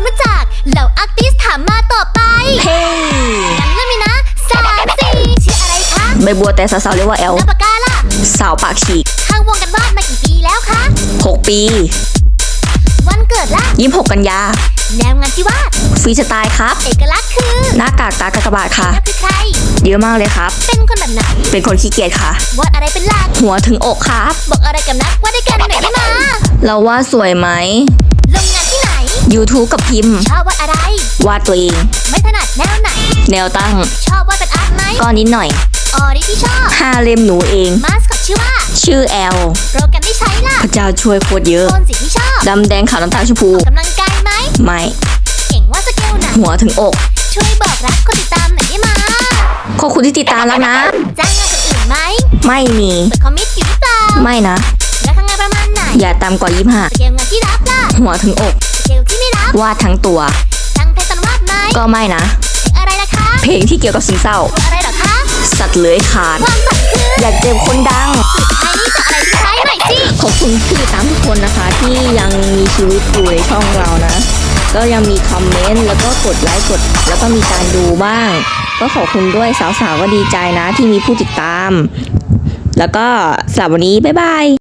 ความรู้จักเหล่าอาร์ติสถามมาต่อไปเฮ้ยงั้นเริ่มเลยนะสามสี่ชื่ออะไรคะใบบัวแต่สาวๆเรียกว่าแอลแล้วปากกาล่ะ สาวปากฉีกข้างวงกันวาดมากี่ปีแล้วคะ6ปี วันเกิดล่ะ26กันยา แนวงานที่วาดฟรีสไตล์ครับ เอกลักษณ์คือหน้ากากตากากบาทค่ะแล้วคือใคร เยอะมากเลยครับ เป็นคนแบบไหนเป็นคนขี้เกียจค่ะ วาดอะไรเป็นหลักหัวถึงอกครับ บอกอะไรกับนักวาดด้วยกันหน่อยได้มาเราว่าสวยไหม YouTube กับพิมพ์ ชอบวาดอะไร วาดตัวเอง ไม่ถนัดแนวไหน แนวตั้ง ชอบวาดเป็นอาร์ตไหมก็นิดหน่อยออริที่ชอบห้าเล่มหนูเอง มาสคอตชื่อว่า ชื่อแอลโปรแกรมที่ใช้ล่ะพระเจ้าช่วยโคตรเยอะโทนสีที่ชอบดำแดงขาวน้ำตาลชมพูออกกำลังกายไหมไม่เก่งว่าดสเกลไหนหัวถึงอก ช่วยบอกรักคนติดตามหน่อยได้มาขอบคุณที่ติดตามแล้วนะจ้างงานคนอื่นไหมไม่มีเปิดคอมมิตอยู่หรือเปล่าไม่นะแล้วทำงานประมาณไหนอย่าต่ำกว่าสเกลงานที่รับล่ะ25หัวถึงอก วาดทั้งตัวตั้งใจตอนวาดไหมก็ไม่นะเพลงอะไรล่ะคะเพลงที่เกี่ยวกับซึมเศร้าตัวอะไรเหรอคะสัตว์เลื้อยคลานความฝันคืออยากเจอคนดังสุดท้ายนี้จะอะไรที่ใช้หน่อยสิขอบคุณที่ติดตามทุกคนนะคะ ที่ยังมีชีวิตอยู่ในช่องเรานะ ก็ยังมีคอมเมนต์แล้วก็กดไลค์กด แล้วก็มีการดูบ้าง ก็ขอบคุณด้วยสาวๆก็ดีใจนะที่มีผู้ติดตาม แล้วก็สำหรับวันนี้บ๊ายบาย